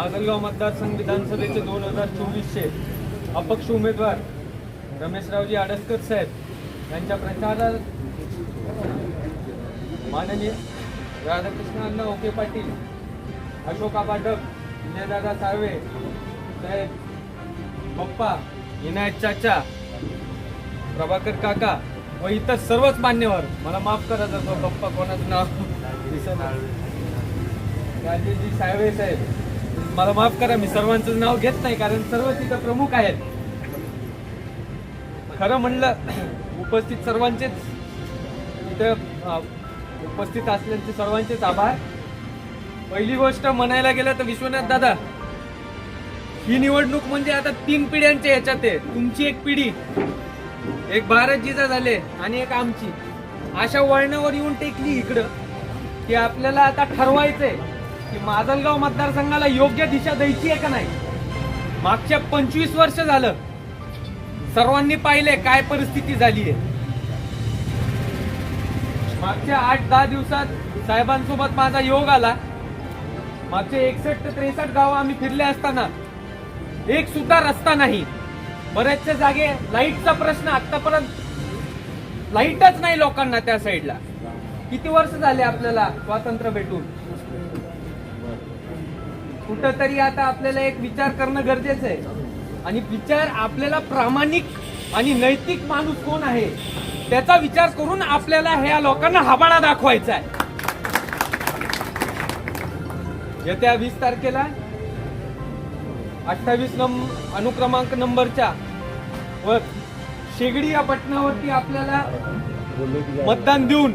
माजलगाव मतदारसंघ विधानसभेचे दोन हजार चोवीसचे अपक्ष उमेदवार रमेशरावजी आडसकर साहेब यांच्या प्रचारात माननीय राधाकृष्ण अण्णा ओके पाटील अशोक पाठक विजयदादा साळवे साहेब पप्पा विनायक चाचा प्रभाकर काका व इतर सर्वच मान्यवर मला माफ करा जर पप्पा कोणाचं नाव दिसत राजेशजी साळवे साहेब मला माफ करा मी सर्वांचं नाव घेत नाही कारण सर्व तिथं प्रमुख आहेत. खरं म्हणलं उपस्थित सर्वांचेच इथे उपस्थित असल्याचे सर्वांचेच आभार. पहिली गोष्ट म्हणायला गेलं तर विश्वनाथ दादा ही निवडणूक म्हणजे आता तीन पिढ्यांच्या ह्याच्यात आहे. तुमची एक पिढी एक भारत जिजा झाले आणि एक आमची. अशा वळणावर येऊन टेकली इकडं की आपल्याला आता ठरवायचंय. की माजलगाव मतदारसंघाला योग्य दिशा द्यायची आहे का नाही? मागच्या पंचवीस वर्ष झालं. सर्वांनी पाहिले काय परिस्थिती झाली आहे. मागच्या आठ दहा दिवसात साहेबांसोबत माझा योग आला. मागचे एकसष्ट ते त्रेसष्ट गाव आम्ही फिरले असताना एक सुद्धा रस्ता नाही. बऱ्याचशा जागे लाईटचा प्रश्न आतापर्यंत लाईटच नाही लोकांना त्या साईडला. किती वर्ष झाले आपल्याला स्वातंत्र्य भेटून? कुठंतरी आता आपल्याला एक विचार करणं गरजेचं आहे. आणि विचार आपल्याला प्रामाणिक आणि नैतिक माणूस कोण आहे त्याचा विचार करून आपल्याला ह्या लोकांना हबाळा दाखवायचा आहे. येत्या वीस तारखेला अठ्ठावीस नंब अनुक्रमांक नंबरच्या व शेगडी या पटनावरती आपल्याला मतदान देऊन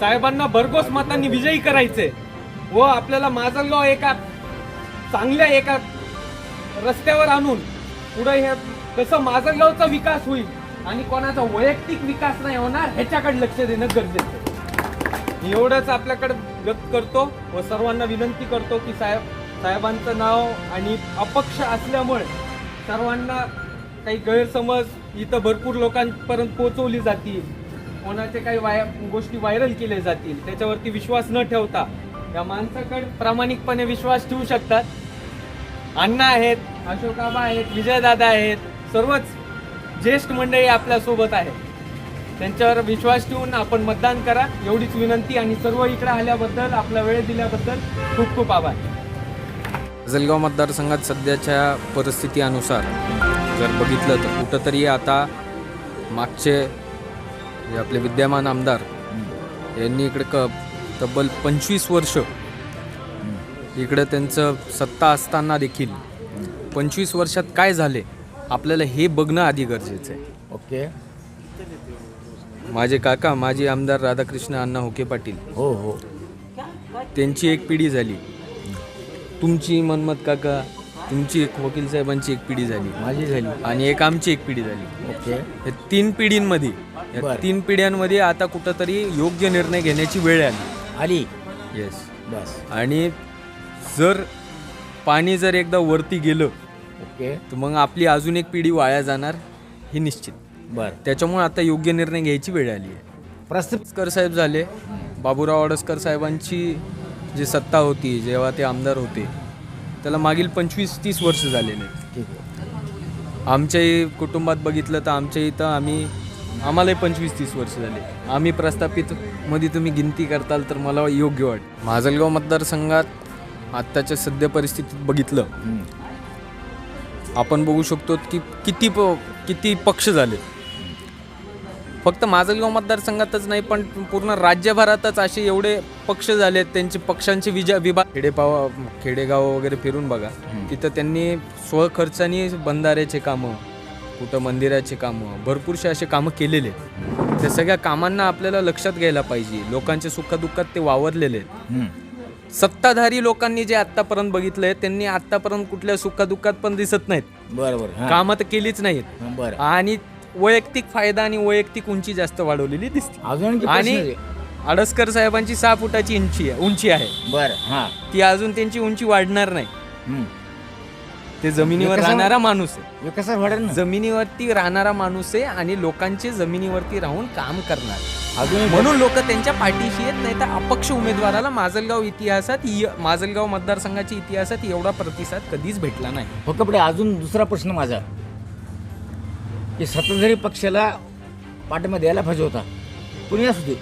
साहेबांना भरघोस मतांनी विजयी करायचे व आपल्याला माजलगाव एका चांगल्या एका रस्त्यावर आणून पुढे हे कसं माजलगावचा विकास होईल आणि कोणाचा वैयक्तिक विकास नाही होणार ह्याच्याकडे लक्ष देणं गरजेचं एवढंच आपल्याकडे व्यक्त करतो व सर्वांना विनंती करतो की साहेब साहेबांचं नाव आणि अपक्ष असल्यामुळे सर्वांना काही गैरसमज इथं भरपूर लोकांपर्यंत पोहोचवली जातील. कोणाचे काही वाय गोष्टी व्हायरल केल्या जातील त्याच्यावरती विश्वास न ठेवता या माणसाकडे प्रामाणिकपणे विश्वास ठेवू शकतात. अण्णा आहेत अशोकाबा आहेत विजयदादा आहेत सर्वच ज्येष्ठ मंडळी आपल्यासोबत आहेत. त्यांच्यावर विश्वास ठेवून आपण मतदान करा. एवढीच विनंती आणि सर्व इकडे आल्याबद्दल आपला वेळ दिल्याबद्दल खूप खूप आभार. जलगाव मतदारसंघात सध्याच्या परिस्थितीनुसार जर बघितलं तर कुठंतरी आता मागचे जे आपले विद्यमान आमदार यांनी इकडे क तब्बल पंचवीस वर्ष इकडे त्यांचं सत्ता असताना देखील पंचवीस वर्षात काय झाले आपल्याला हे बघणं आधी गरजेचं आहे. ओके. माझे काका माजी आमदार राधाकृष्ण अण्णा होके पाटील. हो हो. त्यांची एक पिढी झाली. तुमची मनमत काका तुमची एक वकील साहेबांची एक पिढी झाली. माझी झाली. आणि एक आमची एक पिढी झाली. ओके. या तीन पिढींमध्ये या बरं. तीन पिढ्यांमध्ये आता कुठंतरी योग्य निर्णय घेण्याची वेळ आली. आली. येस बस. आणि जर पाणी जर एकदा वरती गेलं ओके. तर मग आपली अजून एक पिढी वाया जाणार हे निश्चित. बर. त्याच्यामुळे आता योग्य निर्णय घ्यायची वेळ आली आहे. प्रस्तुत आडसकर साहेब झाले. बाबूराव आडसकर साहेबांची जी सत्ता होती जेव्हा ते आमदार होते त्याला मागील पंचवीस तीस वर्ष झालेले. ठीक आहे. आमच्याही कुटुंबात बघितलं तर आमच्या इथं आम्ही आम्हालाही पंचवीस तीस वर्ष झाले. आम्ही प्रस्थापित मध्ये तुम्ही गिनती करताल तर मला योग्य वाट माजलगाव मतदारसंघात आत्ताच्या सध्या परिस्थितीत बघितलं. आपण बघू शकतो की किती प किती पक्ष झाले फक्त माजलगाव मतदारसंघातच नाही पण पूर्ण राज्यभरातच असे एवढे पक्ष झालेत त्यांचे पक्षांचे विजा विभाग खेडेपाव खेडेगाव वगैरे फिरून बघा तिथं त्यांनी स्वखर्चानी बंधाऱ्याचे कामं कुठं मंदिराचे कामं भरपूरसे असे कामं केलेले. त्या सगळ्या कामांना आपल्याला लक्षात घ्यायला पाहिजे लोकांच्या सुखदुःखात ते वावरलेले आहेत. सत्ताधारी लोकांनी जे आत्तापर्यंत बघितलंय त्यांनी आत्तापर्यंत कुठल्या सुखदुःखात पण दिसत नाहीत. बरं बरं हां. कामं तर केलीच नाहीत. हां, बरं. आणि वैयक्तिक फायदा आणि वैयक्तिक उंची जास्त वाढवलेली दिसते. अजून आणखी आणि प्रश्न आहे? आडसकर साहेबांची सहा फुटाची उंची आहे उंची आहे. बरं हां. ती अजून त्यांची उंची वाढणार नाही. हम्म. ते जमिनीवर विकासा- राहणारा माणूस आहे. विकासात वाढेल ना? जमिनीवरती राहणारा माणूस आहे आणि लोकांचे जमिनीवरती राहून काम करणार. अजून म्हणून लोक त्यांच्या पाठीशी येत नाही तर अपक्ष उमेदवाराला माजलगाव इतिहासात य- माजलगाव मतदारसंघाच्या इतिहासात एवढा प्रतिसाद कधीच भेटला नाही. फक्त पुढे अजून दुसरा प्रश्न माझा. की सत्ताधारी पक्षाला पाठिंबा द्यायला पाहिजे होता. कुणी असू दे.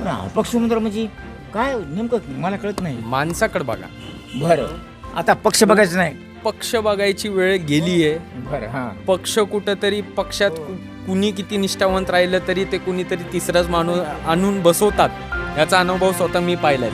पण अपक्ष उमेदवार म्हणजे काय? नेमकं मला कळत नाही. माणसाकडे बघा. बरं. आता पक्ष बघायचं नाही. पक्ष बघायची वेळ गेली आहे बरं हां. पक्ष कुठंतरी पक्षात कु- कुणी किती निष्ठावंत राहिलं तरी ते कुणीतरी तिसराच माणूस आणून बसवतात. याचा अनुभव स्वतः मी पाहिलाय.